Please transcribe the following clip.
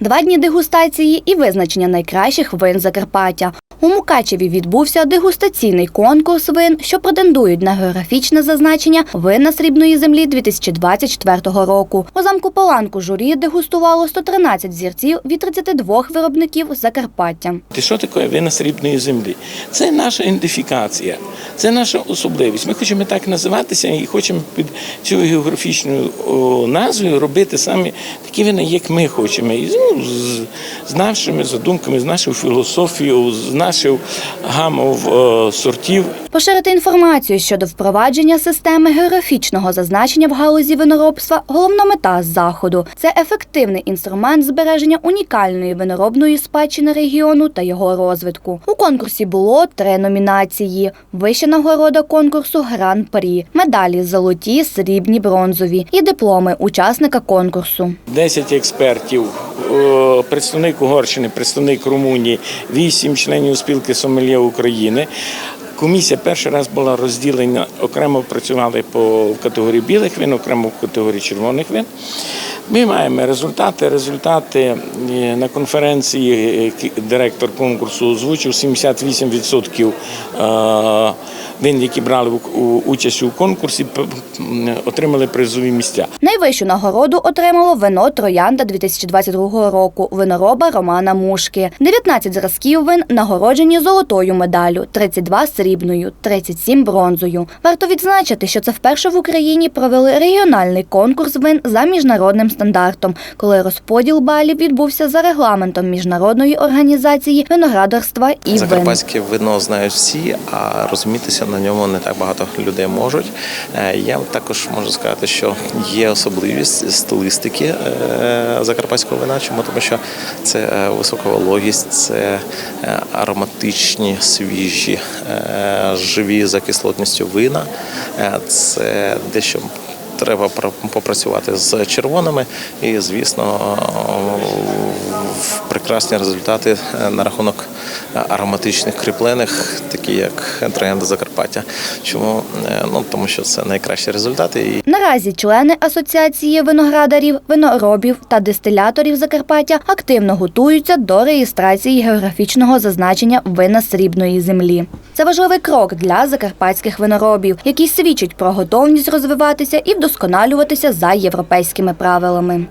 Два дні дегустації і визначення найкращих вин Закарпаття. У Мукачеві відбувся дегустаційний конкурс вин, що претендують на географічне зазначення вина срібної землі 2024 року. У замку Паланку журі дегустувало 113 зірців від 32 виробників Закарпаття. Ти що таке вина срібної землі? Це наша ідентифікація, це наша особливість. Ми хочемо так називатися і хочемо під цією географічною назвою робити саме такі вина, як ми хочемо. Ну, з, з нашими задумками, з нашою філософією, з нашою гамою о, сортів. Поширити інформацію щодо впровадження системи географічного зазначення в галузі виноробства – головна мета заходу. Це ефективний інструмент збереження унікальної виноробної спадщини регіону та його розвитку. У конкурсі було три номінації: вища нагорода конкурсу Гран-прі, медалі золоті, срібні, бронзові і дипломи учасника конкурсу. 10 експертів, представник Угорщини, представник Румунії, вісім членів спілки Сомельє України. Комісія перший раз була розділена, окремо працювали по категорії білих вин, окремо в категорії червоних вин. Ми маємо результати. Результати е, на конференції е, директор конкурсу озвучив 78% е, вин, які брали участь у конкурсі, отримали призові місця. Найвищу нагороду отримало вино Троянда 2022 року винороба Романа Мушки. 19 зразків вин нагороджені золотою медаллю, 32 срібною, 37 бронзою. Варто відзначити, що це вперше в Україні провели регіональний конкурс вин за міжнародним стандартом, коли розподіл балів відбувся за регламентом міжнародної організації виноградарства і. Закарпатське вино знають всі, а розумітися на ньому не так багато людей можуть. Е, Я також можу сказати, що є особливість стилістики е, закарпатського вина. Чому? Тому що це е, висока вологість, це ароматичні, свіжі, живі за кислотністю вина. Це дещо треба пра- попрацювати з червоними і, звісно, прекрасні результати е, на рахунок ароматичних кріплених, такі як троянда Закарпаття. Чому? Е, Ну тому що це найкращі результати Наразі члени асоціації виноградарів, виноробів та дистиляторів Закарпаття активно готуються до реєстрації географічного зазначення вина срібної землі. Це важливий крок для закарпатських виноробів, який свідчить про готовність розвиватися і вдосконалюватися за європейськими правилами.